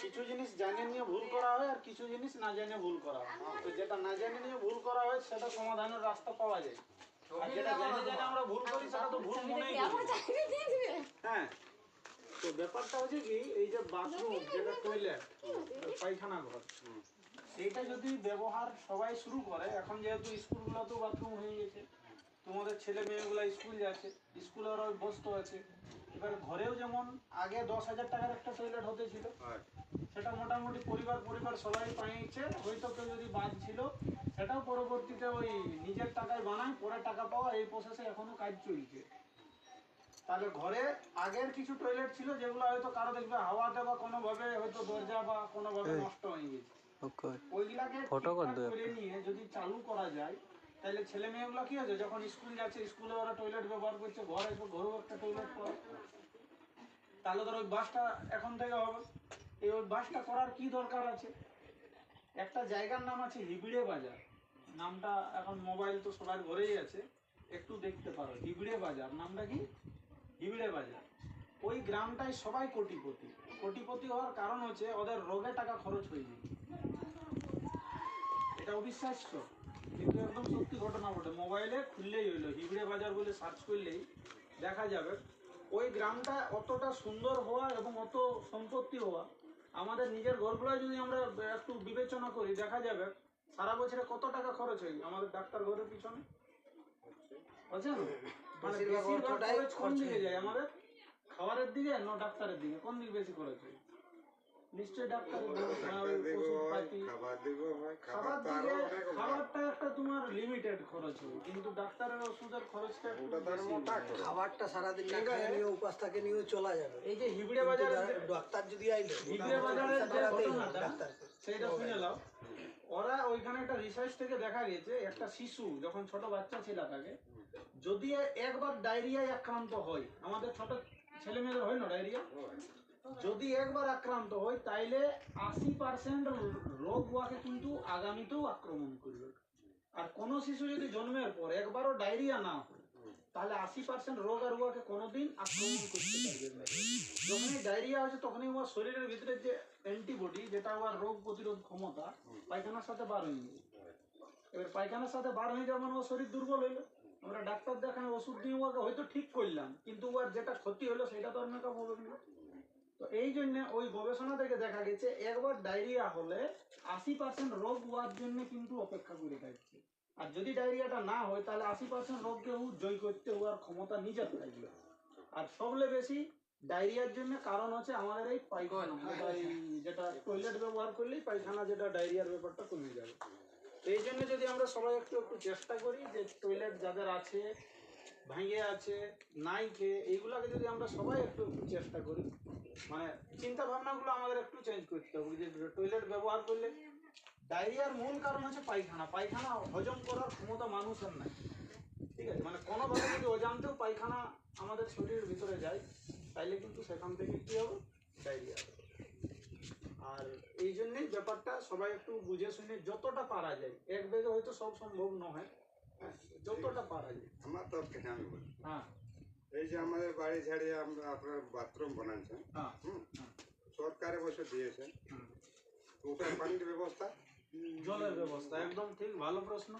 কিছু জিনিস জানে নিয়ে ভুল করা হয় আর কিছু জিনিস না জেনে ভুল করা হয়। তো যেটা না জেনে নিয়ে ভুল করা হয় সেটা সমাধানের রাস্তা পাওয়া যায়। আর যেটা জেনে জেনে আমরা ভুল করি সেটা তো ভুল মনেই করি। হ্যাঁ। তো ব্যাপারটা হচ্ছে কি এই যে বাথরুম যেটা টয়লেট পায়খানা ঘর। সেইটা যদি ব্যবহার সবাই শুরু করে এখন যেহেতু স্কুলগুলোতেও বাথরুম হয়ে গেছে তোমাদের ছেলে মেয়েগুলো স্কুল যাচ্ছে স্কুলে ওরা অভ্যস্ত আছে এবার ঘরেও যেমন আগে দশ হাজার টাকার একটা টয়লেট হতে ছিল সেটা মোটামুটি পরিবার পরিবার সবাই পাইছে হয়তো কেউ যদি বাদ ছিল সেটাও পরবর্তীতে ওই নিজের টাকায় বানায় পরে টাকা পাওয়া এই প্রসেসে এখনও কাজ চলছে। তাহলে ঘরে আগের কিছু টয়লেট ছিল যেগুলো হয়তো কারও দেখবে হাওয়াতে বা কোনোভাবে হয়তো দরজা বা কোনোভাবে নষ্ট হয়ে গেছে। ওইগুলাকে ফটো ঠিকঠাক করে নিয়ে যদি চালু করা যায় তাহলে ছেলে মেয়েগুলো কি আছে যখন স্কুল যাচ্ছে, স্কুলে ওরা টয়লেট ব্যবহার করছে, ঘরে এসে ঘরেও একটা টয়লেট করে তাহলে ধর ওই বাসটা এখন থেকে হবে। এই ওই বাসটা করার কি দরকার আছে? একটা জায়গার নাম আছে হিবিড়ে বাজার। নামটা এখন মোবাইল তো সবার ঘরেই আছে। একটু দেখতে পারো, হিবিড়ে বাজার। নামটা কি? হিবিড়ে বাজার। ওই গ্রামটায় সবাই কোটিপতি। কোটিপতি হওয়ার কারণ হচ্ছে ওদের রোগে টাকা খরচ হয়ে যায়। এটা অবিশ্বাস্য। কিন্তু একদম সত্যি ঘটনা ঘটে মোবাইলে খুললেই হইল হিবড়ে বাজার বলে সার্চ করলেই দেখা যাবে। ওই গ্রামটা অতটা সুন্দর হওয়া এবং অত সম্পত্তি হওয়া আমাদের নিজের ঘরগুলো যদি আমরা একটু বিবেচনা করি দেখা যাবে সারা বছরে কত টাকা খরচ হয় আমাদের ডাক্তার ঘরের পিছনে? বুঝছেন মানে বেশিরভাগ খরচ কোন দিকে যায়? আমাদের খাবারের দিকে না ডাক্তারের দিকে? কোন দিকে বেশি খরচ হয়? নিশ্চয়ই খাবার দিকে খাবারটা তোমার লিমিটেড খরচ হবে কিন্তু ডাক্তারের ওষুধের খরচটা একটু ওটা তার বেশি মোটা হবে। করে। খাবারটা সারাদিন না খেয়ে নিয়ে উপাস থাকে নিয়েও চলা যাবে। এই যে হিবড়ে বাজারে ডাক্তার যদি আইলে হিবড়ে বাজারের যে ঘটনাটা ডাক্তারকে সেটা শুনে নাও। ওরা ওইখানে একটা রিসার্চ থেকে দেখা গেছে একটা শিশু যখন ছোট বাচ্চা ছিল তাকে যদি একবার ডায়রিয়ায় আক্রান্ত হয় আমাদের ছোট ছেলে মেয়েদের হয় না ডায়রিয়া যদি একবার আক্রান্ত হয় তাইলে আশি পার্সেন্ট রোগ উহাকে কিন্তু আগামীতেও আক্রমণ করবে। আর কোনো শিশু যদি জন্মের পর একবারও ডায়রিয়া না হয়, তাহলে আশি পার্সেন্ট রোগ আর উহাকে কোনোদিন আক্রমণ করতে পারবে যখনই ডায়রিয়া হচ্ছে তখনই উহার শরীরের ভিতরে যে অ্যান্টিবডি যেটা উহার রোগ প্রতিরোধ ক্ষমতা, পায়খানার সাথে বার হয়ে যাবে এবার পায়খানার সাথে বার হয়ে যাওয়া মানে ওর শরীর দুর্বল হইল। আমরা ডাক্তার দেখানো ওষুধ দিয়ে উহাকে হয়তো ঠিক করলাম, কিন্তু উহার যেটা ক্ষতি হলো সেটা তো আর মেকআপ হবে না। তো এই জন্য ওই গবেষণা থেকে দেখা গেছে একবার ডায়রিয়া হলে আশি পার্সেন্ট রোগ হওয়ার জন্য কিন্তু অপেক্ষা করে থাকছে। আর যদি ডায়রিয়াটা না হয় তাহলে আশি পার্সেন্ট রোগকে ও জয় করতে হওয়ার ক্ষমতা নিজের থাকবে। আর সবলে বেশি ডায়রিয়ার জন্য কারণ হচ্ছে আমাদের এই পায়খানা। যেটা টয়লেট ব্যবহার করলেই পায়খানা যেটা ডায়রিয়ার ব্যাপারটা কমে যাবে। তো এই জন্য যদি আমরা সবাই একটু একটু চেষ্টা করি যে টয়লেট যাদের আছে ভাঙে আছে নাই খেয়ে এইগুলাকে যদি আমরা সবাই একটু একটু চেষ্টা করি মানে চিন্তা ভাবনাগুলো আমাদের একটু চেঞ্জ করতে হবে। যে টয়লেট ব্যবহার করলে ডায়রিয়ার মূল কারণ হচ্ছে পায়খানা। পায়খানা হজম করার ক্ষমতা মানুষের নাই। ঠিক আছে? মানে কোনোভাবে যদি অজান্তেও পায়খানা আমাদের শরীরের ভিতরে যায় তাইলে কিন্তু সেখান থেকে কী হবে? ডায়রিয়া আর এই জন্যই ব্যাপারটা সবাই একটু বুঝে শুনে যতটা পারা যায় এক বেগে হয়তো সব সম্ভব নয়। হ্যাঁ যতটা পারা যায়। আমার তরফ থেকে আমি বলি। হ্যাঁ। এই যে আমাদের বাড়ি ছাড়িয়ে আমরা আপনার বাথরুম বানাচ্ছেন সরকারে হুম? সরকার বসে দিয়েছেন। ওটার পানির ব্যবস্থা? জলের ব্যবস্থা একদম ঠিক ভালো প্রশ্ন